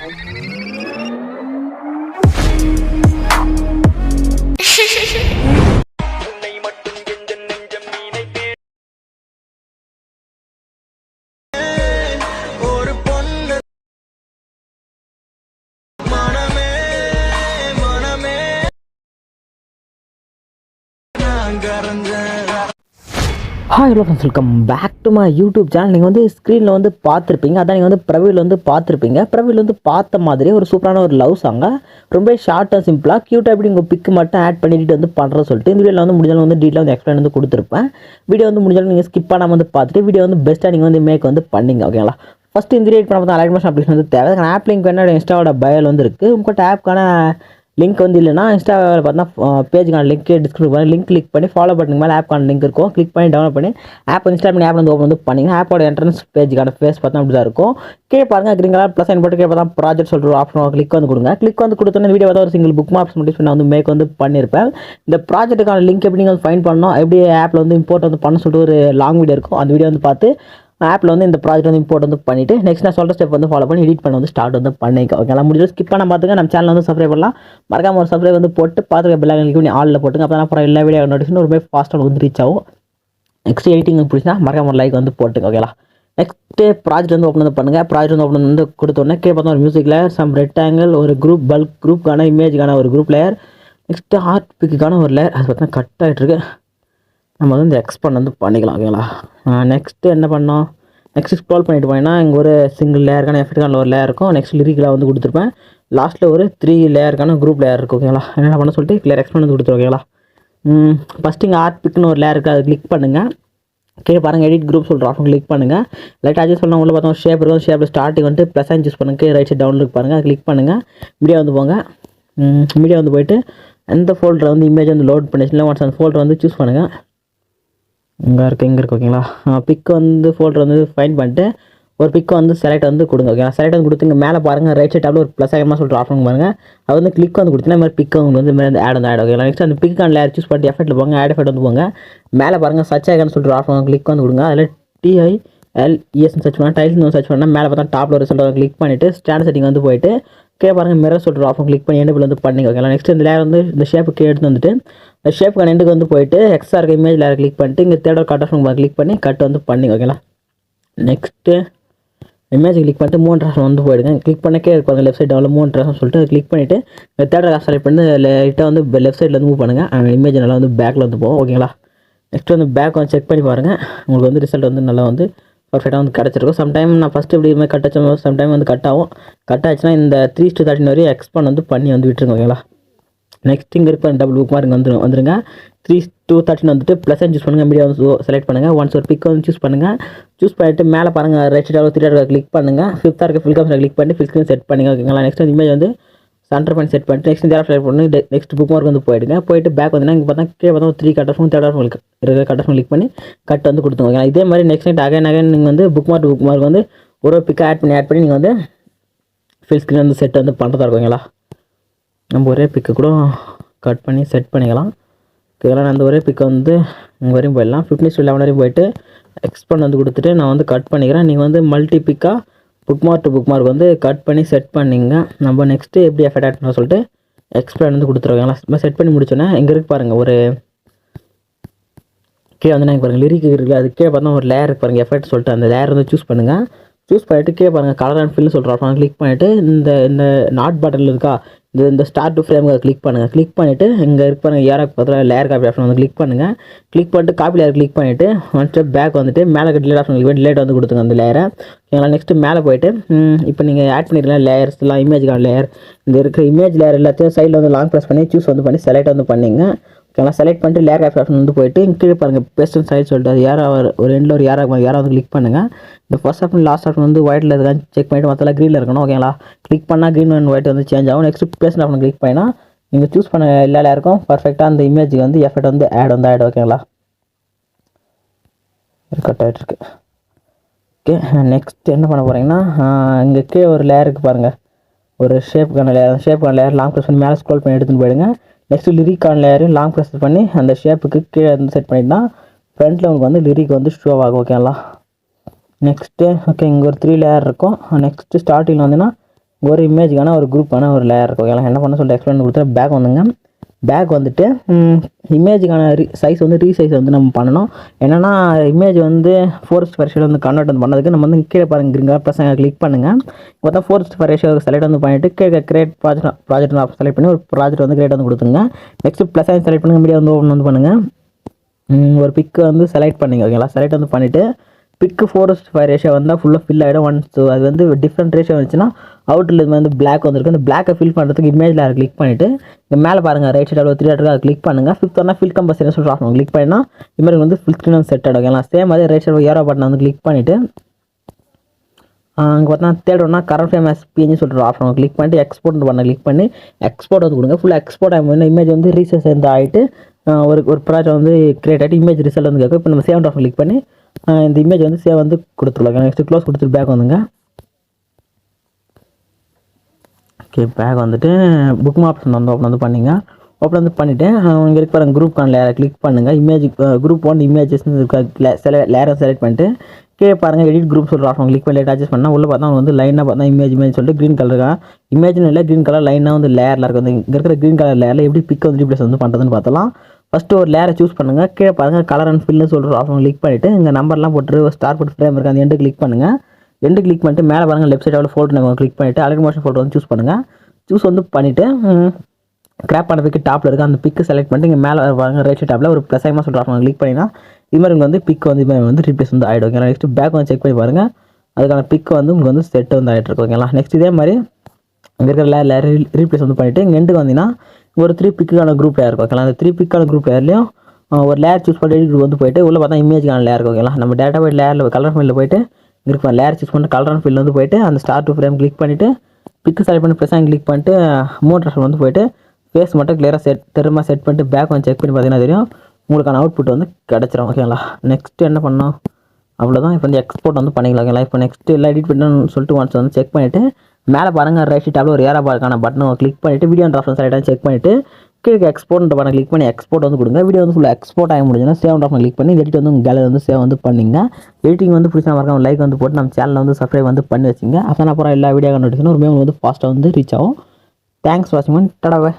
ஒரு hi hello friends welcome back to my YouTube channel நீங்கள் வந்து ஸ்க்ரீனில் வந்து பார்த்துருப்பீங்க. அதான் நீங்கள் வந்து பிரவீல் வந்து பார்த்துருப்பீங்க. பிரவீல் வந்து பார்த்த மாதிரி ஒரு சூப்பரான ஒரு லவ் சாங்க ரொம்ப ஷார்ட் அண்ட் சிம்பிளாக க்யூட்டாக எப்படி உங்கள் பிக்கு மட்டும் ஆட் பண்ணிட்டு வந்து பண்ணுறது சொல்லிட்டு இந்த வீடியோவில் வந்து முடிஞ்சாலும் வந்து டீட்டெயில் வந்து எக்ஸ்பிளைன் வந்து கொடுத்துருப்பேன். வீடியோ வந்து முடிஞ்சாலும் நீங்கள் ஸ்கிப் பண்ணாமல் வந்து பார்த்துட்டு வீடியோ வந்து பெஸ்ட்டாக நீங்கள் வந்து மேக் வந்து பண்ணிங்க ஓகேங்களா ஃபஸ்ட்டு இந்த வீடியோ பண்ண பார்த்தா அலைட்மெண்ட் அப்ளிகேஷன் வந்து தேவை. ஆப் லிங்க் வேணும் இன்ஸ்டாவோட பயல் வந்து இருக்குது உங்கள்கிட்ட ஆப்க்கான லிங்க் வந்து இல்லைனா இன்ஸ்டாவில் பார்த்தீங்கன்னா பேஜுக்கான லிங்க் டிஸ்கிரிப்ஷன் பண்ணி லிங்க் கிளிக் பண்ணி ஃபாலோ பண்ணுங்க மேலே ஆப்க்கான லிங்க் இருக்கும். கிளிக் பண்ணி டவுன்லோட் பண்ணி ஆப் இன்ஸ்டால் பண்ணி ஆப் வந்து ஓப்பன் வந்து பண்ணிங்கன்னா ஆப்போட என்ட்ரன்ஸ் பேஜுக்கான ஃபேஸ் பார்த்தா அப்படி தான் இருக்கும். கீழே பாருங்க கிரீன் கலர் ப்ளஸ் அண்ட் போட்டு கீழே பார்த்தா ப்ராஜெக்ட் சொல்கிற ஆப்ஷன் கிளிக் வந்து கொடுங்க. கிளிக் வந்து கொடுத்தோன்னே வீடியோ வந்து ஒரு சிங்கிள் புக் மார்க்ஸ் மட்டும் நான் வந்து மேக் வந்து பண்ணியிருப்பேன் இந்த ப்ராஜெக்ட்டுக்கான லிங்க் எப்படி நீங்கள் வந்து ஃபைன் பண்ணணும் எப்படி ஆப்பில் வந்து இம்போர்ட் வந்து பண்ண சொல்லிட்டு ஒரு லாங் வீடியோ இருக்கும். அந்த வீடியோ வந்து பார்த்து ஆப்பில் வந்து இந்த ப்ராஜெக்ட் வந்து இம்போர்ட் வந்து பண்ணிவிட்டு நெக்ஸ்ட் நான் சொல்கிற ஸ்டெப் வந்து ஃபாலோ பண்ணி எடிட் பண்ண வந்து ஸ்டார்ட் வந்து பண்ணிக்க. ஓகேங்களா முடிஞ்சு ஸ்கிப் பண்ண பார்த்துங்க நம்ம சேனல் வந்து சப்ஸ்கிரைப் பண்ணலாம். மறக்காம ஒரு சப்ஸ்கிரைப் வந்து போட்டு பார்த்துக்க பெல் பண்ணி ஆளில் போட்டுங்க. அப்போ தான் அப்புறம் எல்லா வீடியோ நோட்டிஃபிகேஷன் ரொம்ப ஃபாஸ்ட்டாக வந்து ரீச் ஆகும். நெக்ஸ்ட் எடிட்டிங் பிடிச்சினா மறக்காம ஒரு லைக் வந்து போட்டுங்க ஓகேங்களா நெக்ஸ்ட்டு ப்ராஜெக்ட் வந்து ஓப்பன் வந்து பண்ணுங்கள் ப்ராஜெக்ட் வந்து ஓப்பன் வந்து கொடுத்தோன்னே கீழே பார்த்தா ஒரு மியூசிக் லேயர் சம் ரெக்டாங்கிள் ஒரு குரூப் பல்க் குரூப்புக்கான இமேஜுக்கான ஒரு குரூப் லேயர் நெக்ஸ்ட்டு ஆர்ட் பிக்குக்கான ஒரு லேயர் அது பார்த்தா கட் ஆகிட்டு இருக்கு நம்ம வந்து இந்த எக்ஸ்பண்ட் வந்து பண்ணிக்கலாம் ஓகேங்களா நெக்ஸ்ட்டு என்ன பண்ணோம்? நெக்ஸ்ட் ஸ்க்ரால் பண்ணிட்டு போனீங்கன்னா இங்கே ஒரு சிங்கிள் லேயருக்கான எஃபெக்ட்கான ஒரு லேயர் இருக்கும். நெக்ஸ்ட் லிரிக்கலாக வந்து கொடுத்துருப்பேன். லாஸ்ட்டில் ஒரு த்ரீ லேயருக்கான குரூப் லேயர் இருக்கும் ஓகேங்களா என்ன பண்ண சொல்லிட்டு கிளியர் எக்ஸ்பண்ட் வந்து கொடுத்துருவோம் ஓகேங்களா ஃபஸ்ட்டு இங்கே ஆர்ட் பிக்னு ஒரு லேயர் இருக்குது அதை கிளிக் பண்ணுங்கள் கீழே பாருங்கள் எடிட் குரூப் சொல்கிற ஆப்ஷன் கிளிக் பண்ணுங்கள் லைட்டாக அட்ஜஸ்ட் பண்ண உள்ள பார்த்தோம் ஷேப் இருக்கும். ஷேப்பில் ஸ்டார்டிங் வந்து ப்ளஸ் சூஸ் பண்ணுங்க. ரைட் சைட் டவுன்லோட் பாருங்கள் கிளிக் பண்ணுங்கள் மீடியா வந்து போங்க. மீடியா வந்து போயிட்டு எந்த ஃபோல்டரை வந்து இமேஜ் வந்து லோட் பண்ணிச்சுன்னா ஒன்ஸ் அந்த ஃபோல்டர் வந்து சூஸ் பண்ணுங்கள் இங்கே இருக்குது இங்கே இருக்குது ஓகேங்களா பிக் வந்து ஃபோல்டர் வந்து ஃபைன் பண்ணிட்டு ஒரு பிக் வந்து செலக்ட் வந்து கொடுங்க ஓகேங்களா செலக்ட் வந்து கொடுத்துங்க மேலே பாருங்கள் ரைட் சைட் டேப்ல ஒரு ப்ளஸ் ஆகமாக சொல்லிட்டு ஆப்ஷன் பாருங்கள் அது வந்து கிளிக் வந்து கொடுத்தீங்கன்னா மாதிரி பிக் உங்களுக்கு வந்து மேலே ஆட் வந்து ஆட் ஓகேங்களா நெக்ஸ்ட் அந்த பிக்கான லேயர் சூஸ் பண்ணிட்டு எஃபெக்ட்டில் போங்க ஆட் எஃபெக்ட் வந்து போங்க. மேலே பாருங்கள் சர்ச் ஆகன்னு சொல்லிட்டு ஆப்ஷன் கிளிக் வந்து கொடுங்க. அதில் டிஐ எல்இஎஸ்னு சர்ச் பண்ணால் டைல்ஸ் வந்து சர்ச் பண்ணால் மேலே பார்த்தா டாப்பில் ஒரு ரிசல்ட் கிளிக் பண்ணிவிட்டு ஸ்டாண்ட் செட்டிங் வந்து போயிட்டு கீழே பாருங்கள் மிரர் சொல்கிற ஆப்ஷன் கிளிக் பண்ணி எண்டபிள் வந்து பண்ணிங்க ஓகேங்களா நெக்ஸ்ட் இந்த லேயர் வந்து இந்த ஷேப்பு கீழே எடுத்து வந்துட்டு ஷேப் ஷேப்புக்கான வந்து போயிட்டு எக்ஸ்ட்ரா இருக்க இமேஜில் கிளிக் பண்ணிட்டு இங்கே தேர்ட் கட் ஆஃப் கிளிக் பண்ணி கட் வந்து பண்ணிங்க ஓகேங்களா நெக்ஸ்ட்டு இமேஜ் கிளிக் பண்ணிட்டு மூணு ட்ரெஸ் வந்து போயிடுங்க. கிளிக் பண்ணக்கே இருப்பாங்க லெஃப்ட் சைடு அவ்வளோ மூணு ட்ரெஸ்னு சொல்லிட்டு கிளிக் பண்ணிவிட்டு தேர்ட் ட்ராஸ் செலக்ட் பண்ணி லைட்டாக வந்து லெஃப்ட் சைடில் வந்து மூவ் பண்ணுங்கள் இமேஜ் நல்லா வந்து பேக்கில் வந்து போகும் ஓகேங்களா நெக்ஸ்ட் வந்து பேக் வந்து செக் பண்ணி பாருங்கள் உங்களுக்கு வந்து ரிசல்ட் வந்து நல்லா வந்து பர்ஃபெக்டாக வந்து கிடச்சிருக்கும். சம்டைம் நான் ஃபஸ்ட்டு இப்படி மாதிரி கட் வச்ச சம்டைம் வந்து கட் ஆகும். கட் ஆச்சுன்னா இந்த த்ரீ டு தேர்ட்டின் வரையும் எக்ஸ்பாண்ட் வந்து பண்ணி வந்து விட்டுருங்க ஓகேங்களா நெக்ஸ்ட் இங்கே இருக்க டபுள் புக் மார்க் வந்துடும் வந்துருங்க. த்ரீ டூ தேர்ட்டின் வந்துட்டு ப்ளஸ் சூஸ் பண்ணுங்கள் மீடியா வந்து செலக்ட் பண்ணுங்கள் ஒன்ஸ் ஒரு பிக் வந்து சூஸ் பண்ணுங்கள் சூஸ் பண்ணிட்டு மேலே பாருங்கள் ரெட் சைடாக த்ரீ கிளிக் பண்ணுங்கள் ஃபிஃப்த்தாக இருக்க ஃபில் காப்ஸில் கிளிக் பண்ணி ஃபில் செட் பண்ணுங்க ஓகேங்களா நெக்ஸ்ட் இமேஜ் வந்து சென்டர் பண்ணி செட் பண்ணிட்டு நெக்ஸ்ட் தேர்ட் செலக்ட் பண்ணி நெக்ஸ்ட் புக் மார்க் வந்து போயிடுங்க. போயிட்டு பேக் வந்து இங்கே பார்த்தா கீழே பார்த்தா three cut off third off இருக்கிற கட் ஆஃப் கிளிக் பண்ணி கட் வந்து கொடுத்துங்க ஓகேங்களா இதே மாதிரி நெக்ஸ்ட் நைட் அகைன் அகைன் நீங்கள் வந்து புக் மார்க் புக் மார்க் வந்து ஒரு பிக்கை ஆட் பண்ணி ஆட் பண்ணி நீங்கள் வந்து ஃபில் ஸ்க்ரீன் வந்து செட் வந்து பண்ணுறதா இருக்குங்களா நம்ம ஒரே பிக்கு கூட கட் பண்ணி செட் பண்ணிக்கலாம். இதெல்லாம் நான் அந்த ஒரே பிக்கை வந்து இங்கே வரையும் போயிடலாம். ஃபிஃப்டின் டு லெவன் வரையும் போயிட்டு எக்ஸ்பண்ட் வந்து கொடுத்துட்டு நான் வந்து கட் பண்ணிக்கிறேன். நீங்கள் வந்து மல்டி பிக்காக bookmark to bookmark வந்து கட் பண்ணி செட் பண்ணிங்க. நம்ம நெக்ஸ்ட்டு எப்படி எஃபெக்ட் ஆட் பண்ண சொல்லிட்டு எக்ஸ்பிளைன் வந்து கொடுத்துருவாங்களா நம்ம செட் பண்ணி முடிச்சோன்னே இங்கே இருக்கு பாருங்கள் ஒரு கீழே வந்து நான் பாருங்கள் லிரிக் இருக்குது அது கீழே பார்த்தா ஒரு லேயர் பாருங்கள் எஃபெக்ட் சொல்லிட்டு அந்த லேயர் வந்து சூஸ் பண்ணுங்கள் சூஸ் பண்ணிவிட்டு கீழே பாருங்கள் கலர் அண்ட் ஃபில் சொல்கிற ஆப்ஷன் கிளிக் பண்ணிவிட்டு இந்த இந்த நாட் பட்டன் இருக்கா இந்த இந்த ஸ்டார்ட் டு ஃப்ரேம் கிளிக் பண்ணுங்கள் கிளிக் பண்ணிவிட்டு இங்கே இருக்க பாருங்கள் ஏராக்கு பக்கத்தில் லேயர் காப்பி ஆப்ஷன் வந்து கிளிக் பண்ணுங்கள் கிளிக் பண்ணிட்டு காப்பி லேயர் கிளிக் பண்ணிவிட்டு ஒன் ஸ்டெப் பேக் வந்துட்டு மேலே டிலேட் ஆப்ஷன் கிளிக் லேட் டிலேட் வந்து கொடுத்துங்க அந்த லேயரை ஓகேங்களா நெக்ஸ்ட்டு மேலே போயிட்டு இப்போ நீங்கள் ஆட் பண்ணிருக்கலாம் லேயர்ஸ்லாம் இமேஜ்க்கான லேயர் இந்த இருக்கிற இமேஜ் லேயர் எல்லாத்தையும் சைடில் வந்து லாங் ப்ரெஸ் பண்ணி சூஸ் வந்து பண்ணி செலக்ட் வந்து பண்ணிங்க. ஓகேங்களா செலக்ட் பண்ணிட்டு லேயர் ஆஃப் ஆப்ஷன் வந்து போயிட்டு இங்கே கீழே பாருங்கள் பெஸ்ட் சைட் சொல்லிட்டு அது யாரோ ஒரு எண்டில் ஒரு யாராக யாராவது வந்து கிளிக் பண்ணுங்கள் இந்த ஃபர்ஸ்ட் ஆப்ஷன் லாஸ்ட் ஆப்ஷன் வந்து ஒயிட்டில் இருக்கான்னு செக் பண்ணிவிட்டு மற்றெல்லாம் க்ரீனில் இருக்கணும் ஓகேங்களா கிளிக் பண்ணால் க்ரீன் அண்ட் ஒயிட் வந்து சேஞ்ச் ஆகும். நெக்ஸ்ட் பேஸ்ட் ஆப்ஷன் கிளிக் பண்ணால் நீங்கள் சூஸ் பண்ண எல்லா லேயருக்கும் பர்ஃபெக்டாக அந்த இமேஜுக்கு வந்து எஃபெக்ட் வந்து ஆட் வந்து ஆட் ஓகேங்களா கட் ஆகிட்டு இருக்கு. ஓகே நெக்ஸ்ட் என்ன பண்ண போகிறீங்கன்னா இங்கே கீழே ஒரு லேயருக்கு பாருங்கள் ஒரு ஷேப்புக்கான லேயர் ஷேப்புக்கான லேயர் லாங் ப்ரெஸ் பண்ணி மேலே ஸ்க்ரோல் பண்ணி எடுத்துகிட்டு போயிடுங்க. நெக்ஸ்ட்டு லிரிக் ஆன் லேயரையும் லாங் ப்ரெஸ் பண்ணி அந்த ஷேப்புக்கு கீழே வந்து செட் பண்ணிட்டுனா ஃப்ரண்ட்டில் உங்களுக்கு வந்து லிரிக் வந்து ஷோ ஆகும் ஓகேங்களா நெக்ஸ்ட்டு ஓகே இங்கே ஒரு த்ரீ லேயர் இருக்கும். நெக்ஸ்ட்டு ஸ்டார்டிங்கில் வந்துன்னா ஒரு இமேஜுக்கான ஒரு குரூப்பான ஒரு லேயர் இருக்கும் ஓகேங்களா என்ன பண்ண சொல்லிட்டு எக்ஸ்பிளைன் கொடுத்தா பேக் வந்துங்க. பேக் வந்துட்டு இமேஜுக்கான ரீ சைஸ் வந்து ரீசைஸ் வந்து நம்ம பண்ணணும். என்னென்னா இமேஜ் வந்து ஃபோர்ஸ்ட் ஃபரேஷியல் வந்து கன்வெர்ட் வந்து பண்ணதுக்கு நம்ம வந்து கீழே பாருங்க கிரிங்க ப்ளஸ் கிளிக் பண்ணுங்கள் இப்போ தான் ஃபோர்ஸ்ட் ஃபரேஷியல் செலக்ட் வந்து பண்ணிவிட்டு கீழே கிரியேட் ப்ராஜெக்ட் ப்ராஜெக்ட் செலக்ட் பண்ணி ஒரு ப்ராஜெக்ட் வந்து கிரியேட் வந்து கொடுத்துங்க நெக்ஸ்ட் ப்ளஸ் செலக்ட் பண்ணுங்க மீடியா வந்து ஓப்பன் வந்து பண்ணுங்கள் ஒரு பிக்கு வந்து செலக்ட் பண்ணிங்க ஓகேங்களா செலக்ட் வந்து பண்ணிவிட்டு பிக்கு ஃபோரஸ்ட் ஃபைவ் ரேஷியோ வந்தால் ஃபுல்லாக ஃபில் ஆகிடும் ஒன் டூ அது வந்து டிஃப்ரெண்ட் ரேஷியோ வந்துச்சுன்னா அவுட்டில் இது வந்து பிளாக் வந்திருக்கு. அந்த பிளாக்கை ஃபில் பண்ணுறதுக்கு இமேஜில் அதை கிளிக் பண்ணிவிட்டு இங்கே மேலே பாருங்கள் ரைட் சைடில் த்ரீ ஆட்ருக்கு அதை கிளிக் பண்ணுங்கள் ஃபிஃப்த் ஒன்னா ஃபில் கம்பல்சரி சொல்லிட்டு ஆஃப் கிளிக் பண்ணினா இமேஜ் வந்து ஃபில் ஸ்க்ரீன் செட் ஆகிடும் ஓகேங்களா சேம் அதே ரைட் சைடு ஏரோ பட்டன் வந்து கிளிக் பண்ணிவிட்டு அங்கே பார்த்தா தேர்ட் கரண்ட் ஃபேம் எஸ்பின்னு சொல்லிட்டு ஆப்ஷன் கிளிக் பண்ணிட்டு எக்ஸ்போர்ட் பண்ண கிளிக் பண்ணி எக்ஸ்போர்ட் வந்து கொடுங்க. ஃபுல்லாக எக்ஸ்போர்ட் ஆகும் இமேஜ் வந்து ரீசர்ச் வந்து ஆகிட்டு ஒரு ஒரு ப்ராஜெக்ட் வந்து கிரியேட் ஆகிட்டு இமேஜ் ரிசல்ட் வந்து கேட்கும். இப்போ நம்ம சேவ் ஆஃப் கிளிக் பண்ணி இந்த இமேஜ் வந்து சேவ் வந்து கொடுத்துருலாம் நெக்ஸ்ட் க்ளோஸ் கொடுத்துட்டு பேக் வந்துங்க. ஓகே பேக் வந்துட்டு புக் ஆப்ஷன் வந்து ஓப்பன் வந்து பண்ணிங்க. ஓப்பன் வந்து பண்ணிவிட்டு இங்கே இருக்க பாருங்கள் குரூப் கான் லேரை கிளிக் பண்ணுங்கள் இமேஜ் குரூப் ஒன் இமேஜஸ் லேயரை செலக்ட் பண்ணிட்டு கீழே பாருங்கள் எடிட் குரூப் சொல்கிற ஆப்ஷன் கிளிக் பண்ணி அட்ஜஸ்ட் பண்ணால் உள்ளே பார்த்தா அவங்க வந்து லைனாக பார்த்தா இமேஜ் இமேஜ் சொல்லிட்டு க்ரீன் கலர் இமேஜ்னு இல்லை க்ரீன் கலர் லைனாக வந்து லேயரில் இருக்குது இங்கே இருக்கிற க்ரீன் கலர் லேயரில் எப்படி பிக் வந்து ரீப்ளேஸ் வந்து பண்ணுறதுன்னு பார்த்தலாம் ஃபஸ்ட்டு ஒரு லேயரை சூஸ் பண்ணுங்கள் கீழே பாருங்கள் கலர் அண்ட் ஃபில்னு சொல்கிற ஆப்ஷன் கிளிக் பண்ணிவிட்டு இங்கே நம்பர்லாம் போட்டு ஒரு ஸ்டார் போட்டு ஃப்ரேம் இருக்குது அந்த எண்டு கிளிக் பண்ணுங்கள் எண்டு கிளிக் பண்ணிட்டு மேலே பாருங்கள் லெஃப்ட் சைடாவில் ஃபோட்டோ நம்ம கிளிக் பண்ணிவிட்டு அழகு மோஷன் ஃபோட்டோ வந்து சூஸ் பண்ணுங்கள் சூஸ் வந்து பண்ணிவிட்டு கிராப் பண்ண பிக்கு டாப்பில் இருக்குது அந்த பிக்கு செலக்ட் பண்ணிட்டு இங்கே மேலே பாருங்க ரைட் சைட் டாப்பில் ஒரு ப்ளஸ் ஐமா சொல்கிற ஆப்ஷன் கிளிக் பண்ணிங்கன்னா இது மாதிரி உங்களுக்கு வந்து பிக் வந்து இது மாதிரி வந்து ரீப்ளேஸ் வந்து ஆகிடும் ஓகேங்களா? நெக்ஸ்ட் பேக் வந்து செக் பண்ணி பாருங்கள் அதுக்கான பிக் வந்து உங்களுக்கு வந்து செட் வந்து ஆகிட்டு இருக்கு. ஓகேங்களா? நெக்ஸ்ட் இதே மாதிரி இங்கே இருக்கிற லேர் லேர் ரீப்ளேஸ் வந்து பண்ணிவிட்டு இங்கே எண்டுக்கு வந்தீங்கன்னா ஒரு த்ரீ பிக்குக்கான குரூப் லேயர் இருக்கும் ஓகேங்களா அந்த த்ரீ பிக்கான குரூப் லேயர்லையும் ஒரு லேயர் சூஸ் பண்ணி edit வந்து போயிட்டு உள்ளே பார்த்தா இமேஜ்க்கான லேயர் ஓகேங்களா நம்ம டேட்டா போய் லேயரில் கலர் ஃபீல்டில் போயிட்டு இங்க லேயர் சூஸ் பண்ணி கலர் ஃபீல்டு வந்து போயிட்டு அந்த ஸ்டார் டூ ஃப்ரேம் கிளிக் பண்ணிவிட்டு பிக்கு செலக்ட் பண்ணி ப்ரெஸ் கிளிக் பண்ணிட்டு மூணு ட்ரெஸ் வந்து போயிட்டு ஃபேஸ் மட்டும் கிளியராக செட் திரும்ப செட் பண்ணிட்டு பேக் வந்து செக் பண்ணி பார்த்தீங்கன்னா தெரியும் உங்களுக்கான அவுட்புட் வந்து கிடச்சிரும் ஓகேங்களா நெக்ஸ்ட்டு என்ன பண்ணோம் அவ்வளோதான் இப்போ வந்து எக்ஸ்போர்ட் வந்து பண்ணிக்கலாம் ஓகேங்களா இப்போ நெக்ஸ்ட் எல்லாம் எடிட் பண்ணணும்னு சொல்லிட்டு ஒன்ஸ் வந்து செக் பண்ணிவிட்டு மேலே பாருங்கள் ரைட் டேப்ல ஒரு ஏரா பார்க்கான பட்டனை கிளிக் பண்ணிவிட்டு வீடியோ ரெஃபரன்ஸ் சைடாக செக் பண்ணிவிட்டு கீழே எக்ஸ்போர்ட் பட்டன் கிளிக் பண்ணி எக்ஸ்போர்ட் வந்து கொடுங்க. வீடியோ வந்து ஃபுல்லாக எக்ஸ்போர்ட் ஆகி முடிஞ்சுன்னா சேவ் ஆப்ஷன் கிளிக் பண்ணி எடிட் வந்து உங்கள் கேலரி வந்து சேவ் வந்து பண்ணிங்க எடிட்டிங் வந்து பிடிச்சா மறக்காம லைக் வந்து போட்டு நம்ம சேனலில் வந்து சப்ஸ்கிரைப் வந்து பண்ணி வச்சுங்க. அப்போ அப்புறம் எல்லா வீடியோ கண்டுபிடிச்சுன்னா ஒரு மேம் வந்து ஃபாஸ்ட்டாக வந்து ரீச் ஆகும். தேங்க்ஸ் வாட்சிங் டடாவே